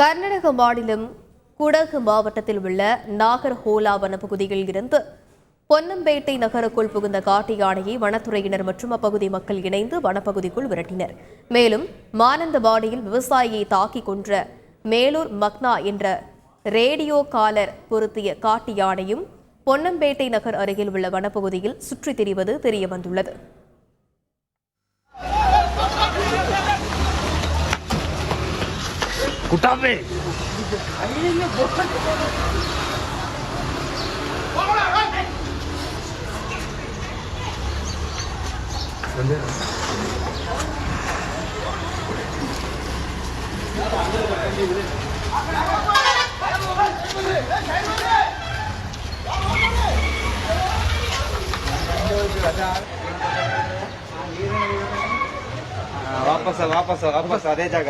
கர்நாடக மாநிலம் குடகு மாவட்டத்தில் உள்ள நாகர்ஹோலா வனப்பகுதியில் இருந்து பொன்னம்பேட்டை நகருக்குள் புகுந்த காட்டு யானையை வனத்துறையினர் மற்றும் அப்பகுதி மக்கள் இணைந்து வனப்பகுதிக்குள் விரட்டினர். மேலும் மானந்தவாடியில் விவசாயியை தாக்கி கொன்ற மேலூர் மக்னா என்ற ரேடியோ காலர் பொருத்திய காட்டு யானையும் பொன்னம்பேட்டை நகர் அருகில் உள்ள வனப்பகுதியில் சுற்றித் திரிவது தெரியவந்துள்ளது. குட்டாப்பே ವಾಪಸ್ ವಾಪಸ್ ವಾಪಸ್ ಅದೇ ಜಾಗ